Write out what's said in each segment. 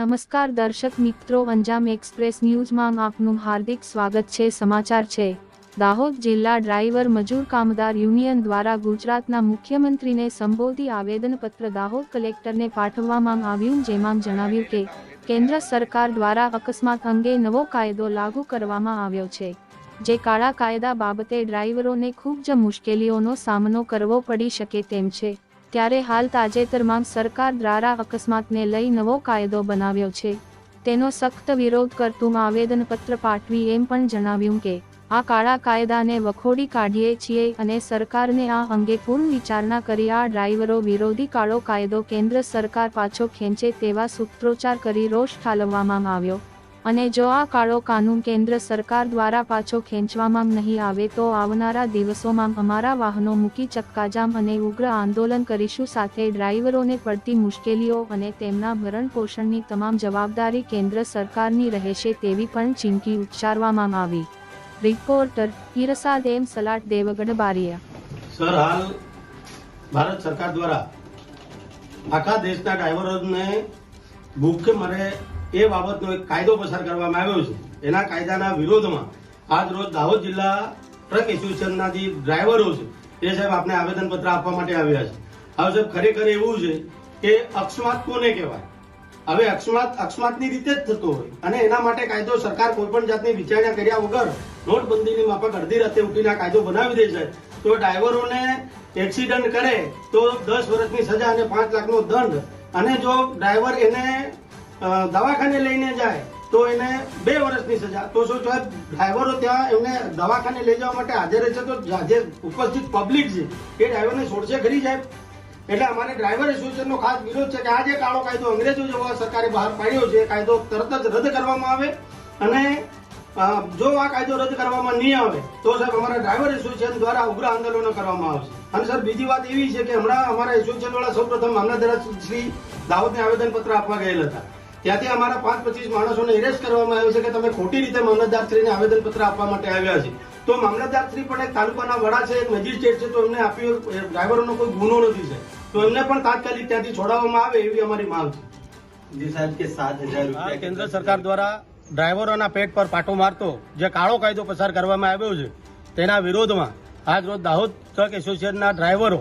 નમસ્કાર દર્શક મિત્રો, અંજામ એક્સપ્રેસ ન્યૂઝમાં આપનું હાર્દિક સ્વાગત છે. સમાચાર છે. દાહોદ જિલ્લા ડ્રાઈવર મજૂર કામદાર યુનિયન દ્વારા ગુજરાતના મુખ્યમંત્રીને સંબોધી આવેદનપત્ર દાહોદ કલેક્ટરને પાઠવવામાં આવ્યું, જેમાં જણાવ્યું કે, કેન્દ્ર સરકાર દ્વારા અકસ્માત અંગે નવો કાયદો લાગુ કરવામાં આવ્યો છે. જે કાળા કાયદા બાબતે ડ્રાઈવરોને ખૂબ જ મુશ્કેલીઓનો સામનો કરવો પડી શકે તેમ છે. ત્યારે હાલ તાજેતરમાં સરકાર દ્વારા અકસ્માતને લઈ નવો કાયદો બનાવ્યો છે. તેનો સખ્ત વિરોધ કરતું આવેદનપત્ર પાઠવી એમ પણ જણાવ્યું કે, આ કાળા કાયદાને વખોડી કાઢીએ છીએ અને સરકારને આ અંગે પૂર્ણ વિચારણા કરી આ ડ્રાઈવરો વિરોધી કાળો કાયદો કેન્દ્ર સરકાર પાછો ખેંચે તેવા સૂત્રોચ્ચાર કરી રોષ ઠાલવવામાં આવ્યો. અને જો આ કાળો કાનૂન કેન્દ્ર સરકાર દ્વારા પાછો ખેંચવામાં નહીં આવે તો આવનારા દિવસોમાં અમારા વાહનો મૂકી ચક્કાજામ અને ઉગ્ર આંદોલન કરીશું. સાથે ડ્રાઈવરોને પડતી મુશ્કેલીઓ અને તેમના ભરણ પોષણની તમામ જવાબદારી કેન્દ્ર સરકારની રહેશે તેવી પણ ચીમકી ઉચ્ચારવામાં આવી. Reporter Hirsad M Salat Devgadh Baria. Sir, હાલ ભારત સરકાર દ્વારા આખા દેશના ડ્રાઈવરોને ભૂખે મરે એ બાબતનો એક કાયદો પસાર કરવામાં આવ્યો છે. એના કાયદાના વિરોધમાં આજ રોજ દાહોદ જિલ્લા ટ્રક એસોસિએશનના જે ડ્રાઈવરો છે, એ સાહેબ આપને આવેદનપત્ર આપવા માટે આવ્યા છે. હવે સાહેબ, ખરેખર એવું છે કે અકસ્માત કોને કહેવાય? હવે અકસ્માત અકસ્માતની રીતે જ થતો હોય અને એના માટે કાયદો સરકાર કોઈ પણ જાતની વિચારણા કર્યા વગર નોટબંધીની માફક અડધી રાતે ઉઠીને કાયદો બનાવી દે છે. તો ડ્રાઈવરોને એક્સિડન્ટ કરે તો દસ વર્ષની સજા અને પાંચ લાખનો દંડ અને જો ડ્રાઈવર એને દવાખાને લઈને જાય તો એને બે વર્ષની સજા. તો શું સાહેબ ડ્રાઈવરો ત્યાં એમને દવાખાને લઈ જવા માટે હાજર છે તો જે ઉપસ્થિત પબ્લિક છે એ ડ્રાઈવરને છોડશે ખરી સાહેબ? એટલે અમારે ડ્રાઈવર એસોસિએશનનો ખાસ વિરોધ છે કે આ જે કાળો કાયદો અંગ્રેજો જેવો સરકારે બહાર પાડ્યો છે. કાયદો તરત જ રદ કરવામાં આવે અને જો આ કાયદો રદ કરવામાં નહીં આવે તો સાહેબ અમારા ડ્રાઈવર એસોસિએશન દ્વારા ઉગ્ર આંદોલનો કરવામાં આવશે. અને સર, બીજી વાત એવી છે કે હમણાં અમારા એસોસિએશન વાળા સૌપ્રથમ મામલતદાર શ્રી દાહોદને આવેદનપત્ર આપવા ગયેલ હતા. ત્યાંથી અમારા પાંચ પચીસ માણસોને એરેસ્ટ કરવામાં આવ્યો છે કે તમે ખોટી રીતે મામલતદારશ્રીને આવેદનપત્ર આપવા માટે આવ્યા છે. તો મામલતદારશ્રી પણ એક તાલુકાના વડા છે એક મેજિસ્ટ્રેટ છે તો એમને આપ્યું ડ્રાઈવરોનો કોઈ ગુનો નથી છે. તો એમને પણ તાત્કાલિક ત્યાંથી છોડાવવામાં આવે એવી અમારી માંગ છે. કેન્દ્ર સરકાર દ્વારા ડ્રાઈવરોના પેટ પર પાટો મારતો જે કાળો કાયદો પસાર કરવામાં આવ્યો છે તેના વિરોધમાં આજ રોજ દાહોદ ટ્રક એસોસિએશનના ડ્રાઈવરો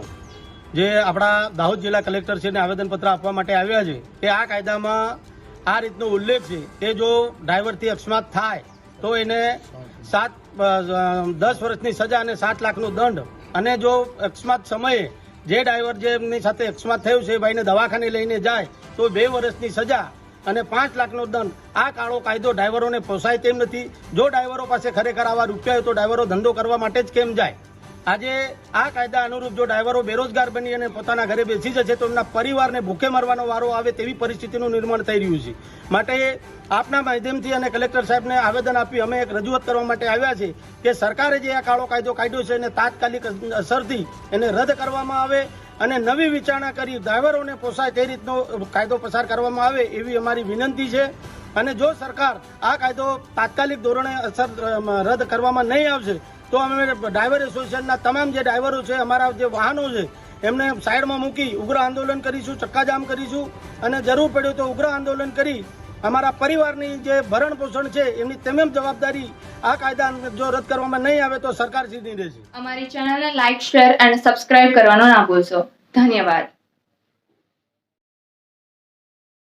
જે આપણા દાહોદ જિલ્લા કલેક્ટરશ્રીને આવેદનપત્ર આપવા માટે આવ્યા છે તે આ કાયદામાં આ રીતનો ઉલ્લેખ છે. કે જો ડ્રાઈવરથી અકસ્માત થાય, તો એને સાત દસ વર્ષની સજા અને સાત લાખનો દંડ. અને જો અકસ્માત સમયે જે ડ્રાઈવર જે એમની સાથે અકસ્માત થયું છે, એ ભાઈને દવાખાને લઈને જાય, તો બે વર્ષની સજા અને પાંચ લાખનો દંડ. આ કાળો કાયદો ડ્રાઈવરોને પોસાય તેમ નથી. જો ડ્રાઈવરો પાસે ખરેખર આવા રૂપિયા હોય, તો ડ્રાઈવરો ધંધો કરવા માટે જ કેમ જાય? આજે આ કાયદા અનુરૂપ જો ડ્રાઈવરો બેરોજગાર બની અને પોતાના ઘરે બેસી જશે તો એમના પરિવારને ભૂખે મરવાનો વારો આવે તેવી પરિસ્થિતિનું નિર્માણ થઈ રહ્યું છે. માટે આપના માધ્યમથી અને કલેક્ટર સાહેબને આવેદન આપી અમે એક રજૂઆત કરવા માટે આવ્યા છે કે સરકારે જે આ કાળો કાયદો કાઢ્યો છે એને તાત્કાલિક અસરથી એને રદ કરવામાં આવે અને નવી વિચારણા કરી ડ્રાઈવરોને પોસાય તે રીતનો કાયદો પસાર કરવામાં આવે એવી અમારી વિનંતી છે. અને જો સરકાર આ કાયદો તાત્કાલિક ધોરણે અસર રદ કરવામાં નહીં આવશે તો અમે ડ્રાઈવર એસોસિએશનના તમામ જે ડ્રાઈવરો છે, અમારા જે વાહનો છે, એમને સાઈડમાં મૂકી ઉગ્ર આંદોલન કરીશું, ચક્કાજામ કરીશું. અને જરૂર પડ્યો તો ઉગ્ર આંદોલન કરી અમારા પરિવારની જે ભરણ પોષણ છે, એમની તમામ જવાબદારી આ કાયદા જો રદ કરવામાં નહીં આવે તો સરકાર સીધી રહેશે. અમારી ચેનલને લાઇક શેર અને સબસ્ક્રાઇબ કરવાનો ના ભૂલશો. ધન્યવાદ.